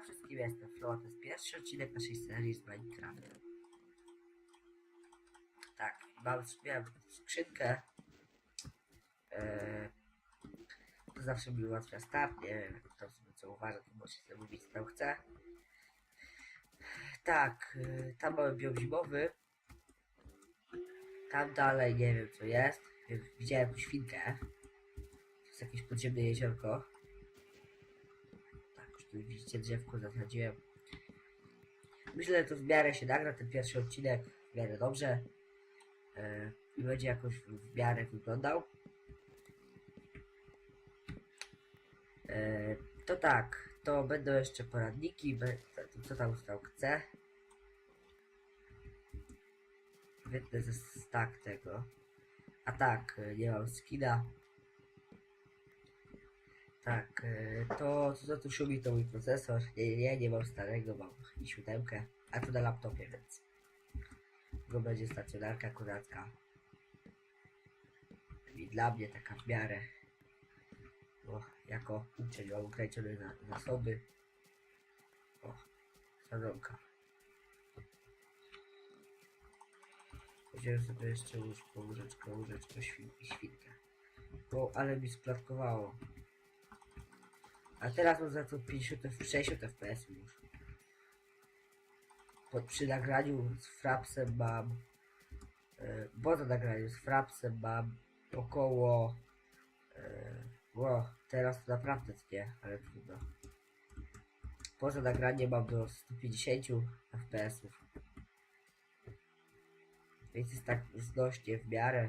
Siemanka wszystkim, jestem Flo, to jest pierwszy odcinek naszej serii z Minecraftem. Tak, mam, miałem skrzynkę. Eee, to zawsze mi ułatwia start, nie wiem, kto sobie co uważa, to może sobie mówić co chce. Tak, yy, tam mamy biom zimowy. Tam dalej nie wiem co jest. Widziałem świnkę. To jest jakieś podziemne jeziorko. Tak, widzicie drzewko zasadziłem. Myślę, że to w miarę się nagra ten pierwszy odcinek w miarę dobrze. Yy, I będzie jakoś w miarę wyglądał. Yy, to tak, to będą jeszcze poradniki, co tam stał chce. Wytnę ze stack tego. A tak, y, nie mam skina. Tak, y, to co tu szumi to mój procesor. Nie, nie, nie, mam starego, mam i siódemkę. A tu na laptopie, więc. Go będzie stacjonarka kuracka. I dla mnie taka w miarę. Bo jako uczeń mam ograniczone za- zasoby. O, sadzonka. Wziąłem sobie jeszcze łóżko, łóżeczko, łóżeczko, świn świnkę. Bo, ale mi splatkowało. A teraz mam za to 50, F- 60 FPS już. Po, przy nagraniu z Frapsem mam... E, poza nagraniu z Frapsem mam około... Ło, teraz to naprawdę nie, ale trudno. Poza nagraniem mam do 150 FPS-ów. Więc jest tak znośnie w miarę.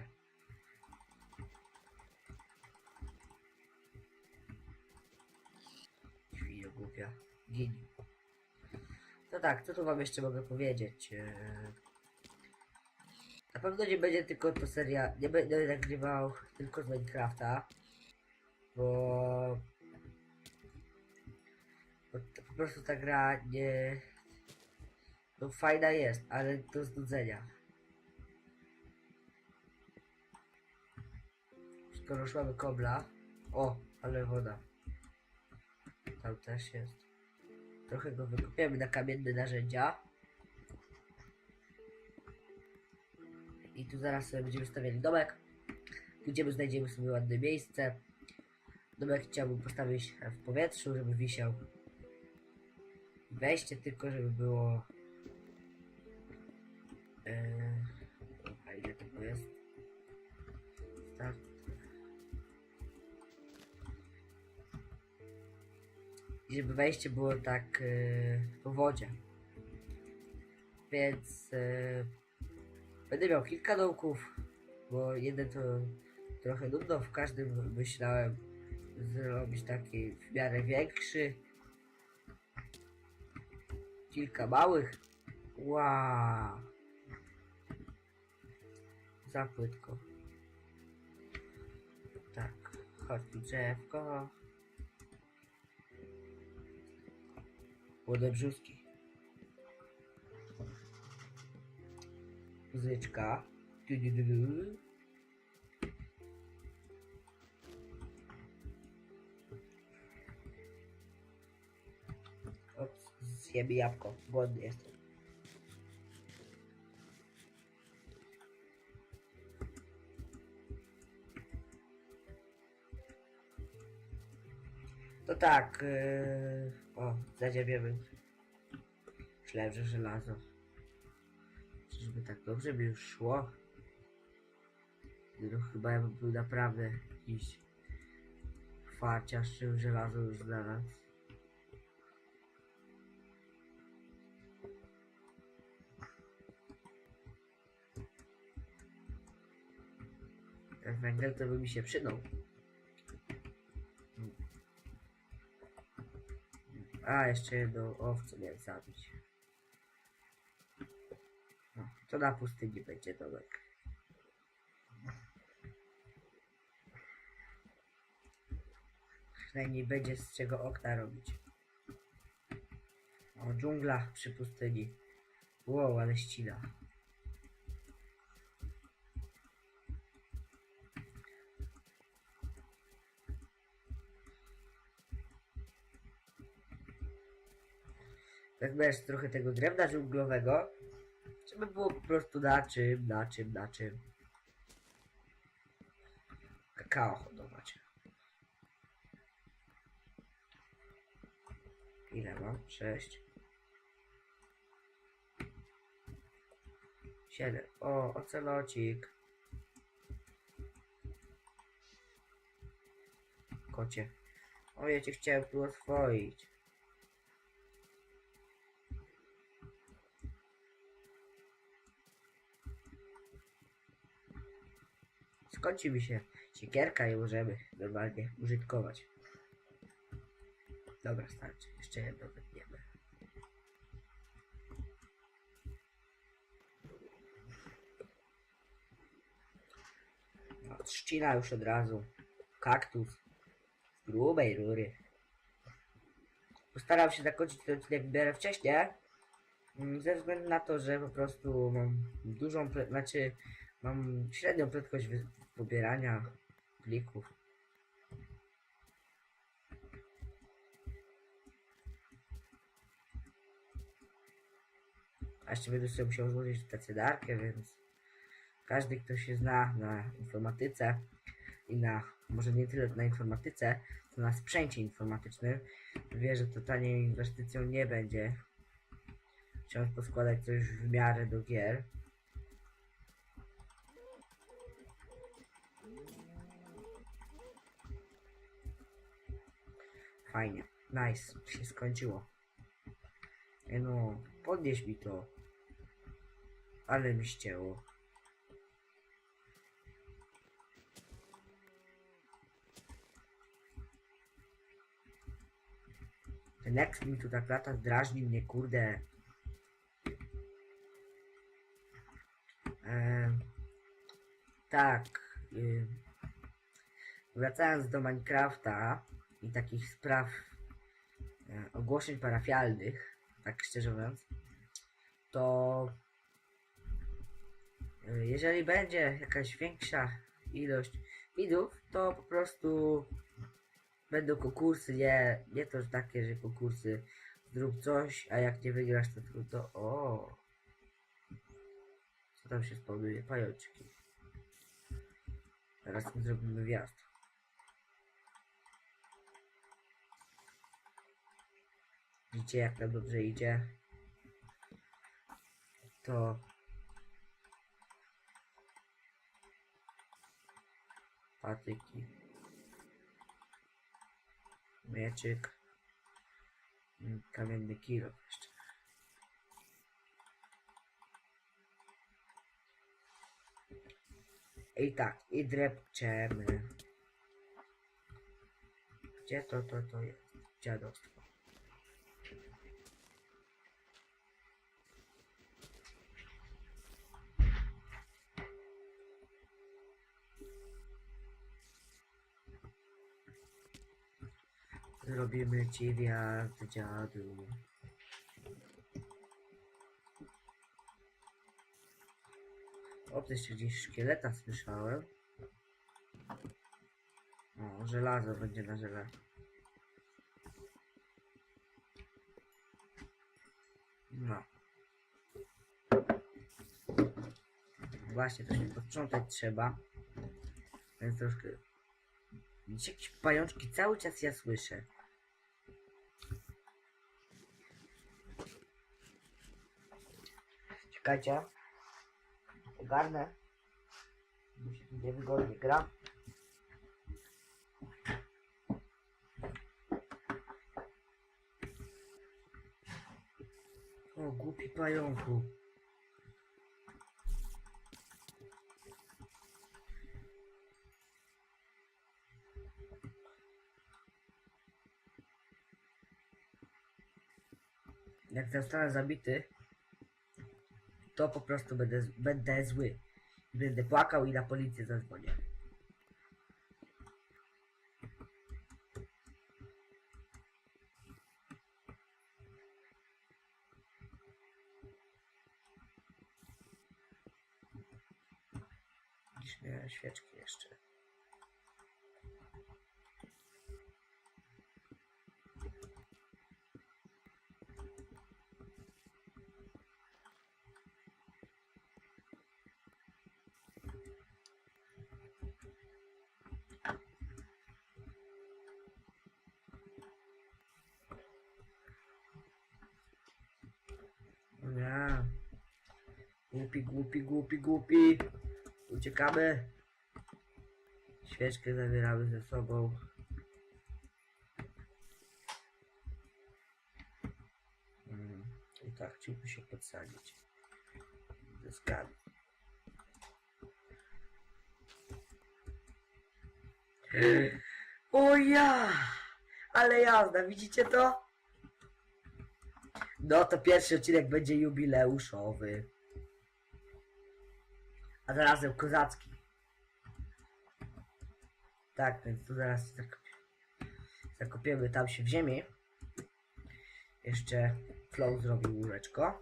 No tak, co tu wam jeszcze mogę powiedzieć? Eee, Na pewno nie będzie tylko to seria, nie będę nagrywał tylko z Minecrafta, bo, bo po prostu ta gra nie, no fajna jest, ale do znudzenia. Skoro już mamy kobla. O, ale woda. Tam też jest. Trochę go wykopiemy na kamienne narzędzia. I tu zaraz sobie będziemy stawiali domek. Pójdziemy, znajdziemy sobie ładne miejsce. Domek chciałbym postawić w powietrzu, żeby wisiał. Wejście tylko, żeby było... Eee, I żeby wejście było tak yy, wodzie. Więc yy, będę miał kilka dołków, bo jeden to trochę nudno, w każdym myślałem zrobić taki w miarę większy. Kilka małych. Wow. Za płytko. Tak, chodź tu drzewko. Młode brzuski. Muzyczka. Ops, zjemy jabłko. Głodny jestem. To tak. Yy... O, zadziebiemy. Myślałem, że żelazo. Czyżby tak dobrze by już szło? No chyba ja bym był naprawdę jakiś farciarz, czym żelazo już znalazł. Ten węgiel to by mi się przydał. A, jeszcze jedną owcę miałem zabić. No, to na pustyni będzie domek. Przynajmniej będzie z czego okna robić. O, dżungla przy pustyni. Wow, ale ścina. Wezmę trochę tego drewna dżunglowego, żeby było po prostu na czym, na czym, na czym. Kakao hodować. Ile mam? Sześć. Siedem. O, ocelocik. Kocie. O, ja cię chciałem tu oswoić. Skończy mi się siekierka i możemy normalnie użytkować. Dobra, starczy. Jeszcze jedno wytniemy. Trzcina już od razu. Kaktus. Z grubej rury. Postaram się zakończyć ten odcinek w miarę wcześniej. mm, Ze względu na to, że po prostu mam dużą, znaczy mam średnią prędkość pobierania plików. A jeszcze będę sobie musiał złożyć stacjonarkę, więc każdy, kto się zna na informatyce i na, może nie tyle na informatyce, to na sprzęcie informatycznym, wie, że to tanią inwestycją nie będzie. Chciałem poskładać coś w miarę do gier. Fajnie, nice, się skończyło. Ej no, podnieś mi to. Ale mi ścięło. Ten eks mi tu tak lata, drażni mnie, kurde. Ehm, tak. y, wracając do Minecrafta i takich spraw e, ogłoszeń parafialnych, tak szczerze mówiąc, to e, jeżeli będzie jakaś większa ilość widzów, to po prostu będą konkursy, nie, nie to takie, że konkursy zrób coś, a jak nie wygrasz to to o co tam się spełnuje? Pajączki. Teraz my zrobimy wjazd. Widzicie jak nam dobrze idzie? To patyki mieczyk i kamienny kilo jeszcze. I tak, i drepczemy. Gdzie to, to, to jest? Dziadostwo. Zrobimy ci wjazd, dziadu. O, też gdzieś szkieleta słyszałem. O, żelazo będzie na żelazo. No. Właśnie, to się posprzątać trzeba. Więc troszkę... Jakieś pajączki cały czas ja słyszę. Czekajcie. Ogarnę. Mi się tu niewygodnie gra. O, głupi pająku. Jak zostanę zabity, to po prostu będę, będę zły. Będę płakał i na policję zadzwonię. Dziś miałem świeczki jeszcze. Głupi, głupi, głupi, głupi. Uciekamy. Świeczkę zabieramy ze sobą. Mm, I tak, chciałby się podsadzić. Zyskamy. O ja! Ale jazda, widzicie to? No to pierwszy odcinek będzie jubileuszowy. A zarazem kozacki. Tak, więc tu zaraz zakop- zakopiemy tam się w ziemi. Jeszcze Flow zrobił łóżeczko.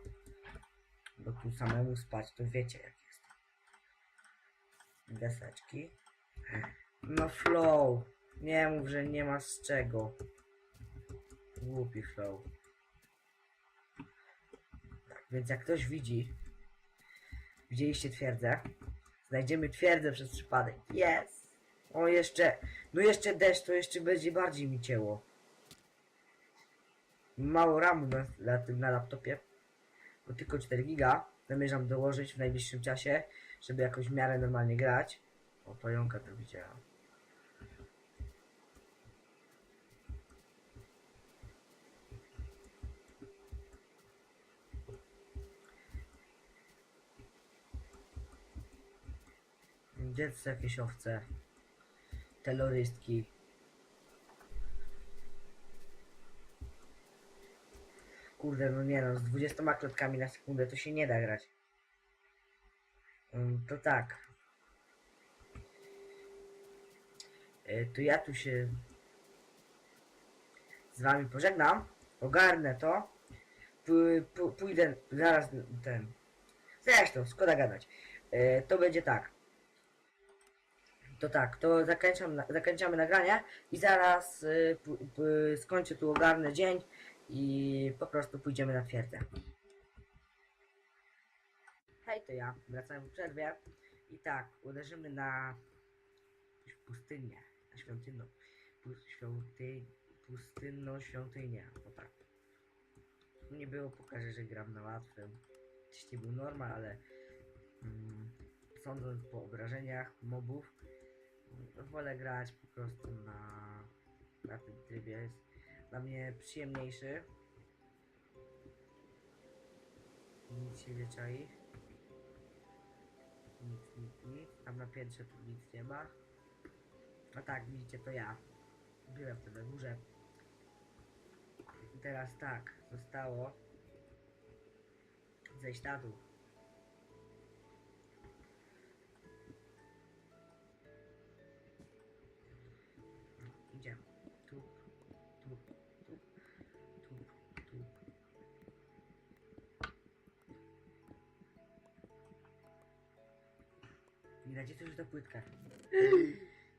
Bo tu samemu spać, to wiecie jak jest. Deseczki. No Flow. Nie mów, że nie ma z czego. Głupi Flow. Więc jak ktoś widzi, widzieliście twierdzę, znajdziemy twierdzę przez przypadek. Jest! O jeszcze, no jeszcze deszcz, to jeszcze będzie bardziej mi cięło. Mało ramu na, na tym na laptopie, bo tylko 4 giga. Zamierzam dołożyć w najbliższym czasie, żeby jakoś w miarę normalnie grać. O, pająka to widziałem. Gdzie są jakieś owce? Terrorystki. Kurde, no nie no, z 20 klatkami na sekundę to się nie da grać. Mm, To tak. E, To ja tu się z wami pożegnam. Ogarnę to. Pójdę zaraz ten. Zresztą, szkoda gadać. E, To będzie tak. To tak, to zakończam, zakończamy nagranie i zaraz y, skończę tu ogarnę dzień i po prostu pójdziemy na twierdzę. Hej, to ja. Wracamy po przerwie i tak, uderzymy na pustynię, na świątynną. Świąty, pustynną świątynię, o tak. Nie było, pokażę, że gram na łatwym. Oczywiście był normal, ale mm, sądząc po obrażeniach mobów, wolę grać po prostu na, na tym trybie. Jest dla mnie przyjemniejszy. Nic się nie czai. Nic, nic, nic. Tam na piętrze tu nic nie ma. No tak, widzicie, to ja. Byłem wtedy na górze. I teraz tak, zostało zejść na dół. Widać, gdzie to już ta płytka.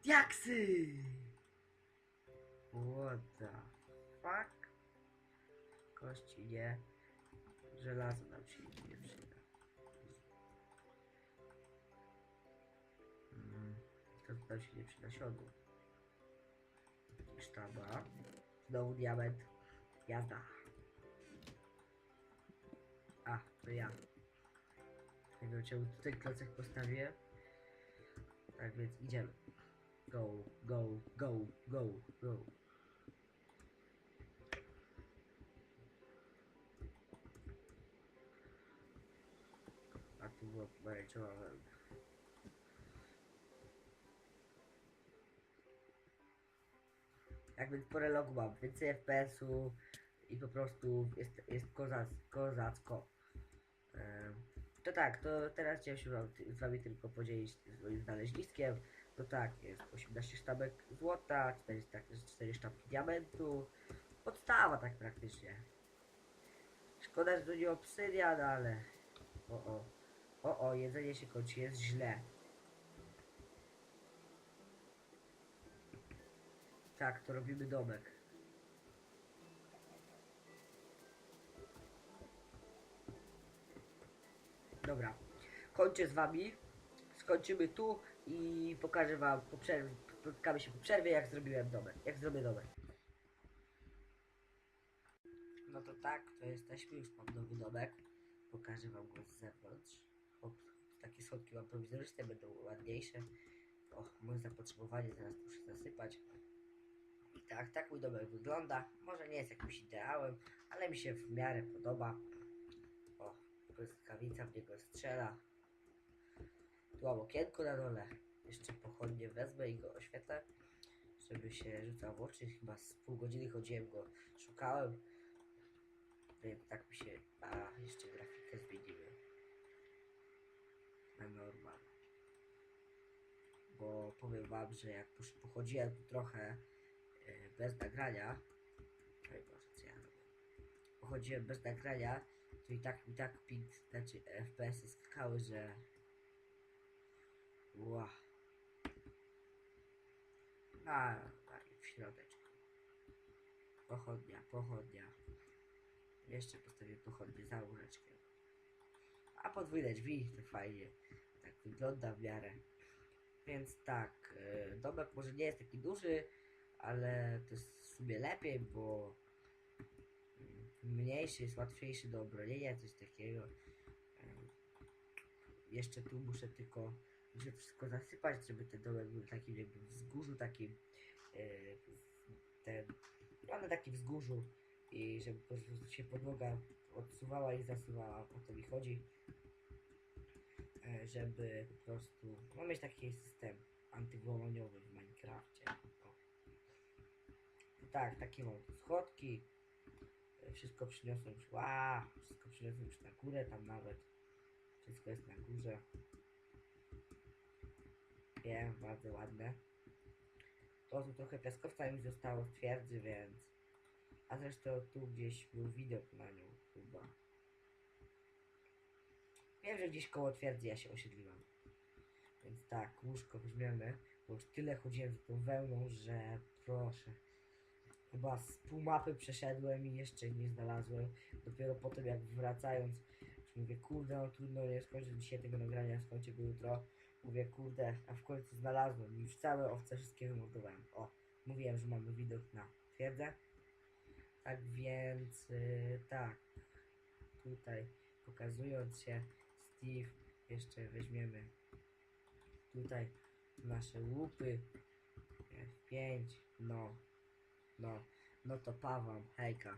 Diaksy! What the fuck? Kości nie. Żelazo nam się nie przyda. Mm, to nam się nie przyda siodło. Sztaba. Znowu diament. Jazda. A, to ja. Nie wiem czemu tutaj klocek postawię. Tak więc idziemy. Go, go, go, go, go. A tu było pomarańczowe. Jak więc po relogu mam więcej FPS-u i po prostu jest, jest kozac, kozacko. To tak, to teraz chciałem się wam, z wami tylko podzielić swoim znaleźliskiem. To tak, jest 18 sztabek złota, 4, tak, 4 sztabki diamentu. Podstawa tak praktycznie. Szkoda, że to nie obsydian, ale... O, o. O, o, jedzenie się kończy, jest źle. Tak, to robimy domek. Dobra, kończę z wami. Skończymy tu i pokażę wam po przerwie, spotkamy się po przerwie jak zrobiłem domek, jak zrobię domek. No to tak, to jesteśmy, już mam nowy domek. Pokażę wam go z zewnątrz. O, takie schodki mam prowizoryczne, będą ładniejsze. O, moje zapotrzebowanie zaraz muszę zasypać. I tak, tak mój domek wygląda. Może nie jest jakimś ideałem, ale mi się w miarę podoba. Błyskawica w niego strzela. Tu mam okienko na dole. Jeszcze pochodnie wezmę i go oświetlę, żeby się rzucał w oczy. Chyba z pół godziny chodziłem go, szukałem. Więc tak mi się... A, jeszcze grafikę zmienimy. Na normal. Bo powiem wam, że jak pochodziłem trochę e, bez nagrania... Oj Boże, co ja robię? Pochodziłem bez nagrania, to i tak, i tak ping, znaczy FPS-y skakały, że... Ła. A, tak, w środeczku. Pochodnia, pochodnia. Jeszcze postawię pochodnię za łóżeczkiem. A podwójne drzwi, to fajnie. Tak wygląda w miarę. Więc tak, e, domek może nie jest taki duży, ale to jest w sumie lepiej, bo mniejszy jest łatwiejszy do obronienia, coś takiego. Jeszcze tu muszę tylko muszę wszystko zasypać, żeby ten domek był takim jakby wzgórzu takim e, ten, no na takim wzgórzu i żeby po prostu się podłoga odsuwała i zasuwała, o to mi chodzi. E, żeby po prostu no, mieć taki system antywłamaniowy w Minecrafcie. Tak, takie mam schodki. Wszystko przyniosłem już, wow, wszystko przyniosłem już na górę, tam nawet. Wszystko jest na górze. Wiem, bardzo ładne. To tu trochę piaskowca mi zostało w twierdzy, więc... A zresztą tu gdzieś był widok na nią chyba. Wiem, że gdzieś koło twierdzy ja się osiedliłam. Więc tak, łóżko weźmiemy, bo już tyle chodziłem z tą wełną, że proszę. Chyba z pół mapy przeszedłem i jeszcze nie znalazłem. Dopiero potem jak wracając, już mówię, kurde, no trudno, nie skończę dzisiaj tego nagrania, skończę go jutro. Mówię, kurde, a w końcu znalazłem już całe owce wszystkie wymordowałem. O, mówiłem, że mamy widok na twierdzę. Tak więc, yy, tak, tutaj pokazując się, Steve, jeszcze weźmiemy tutaj nasze łupy. F5, no, no, no to pawam, hejka.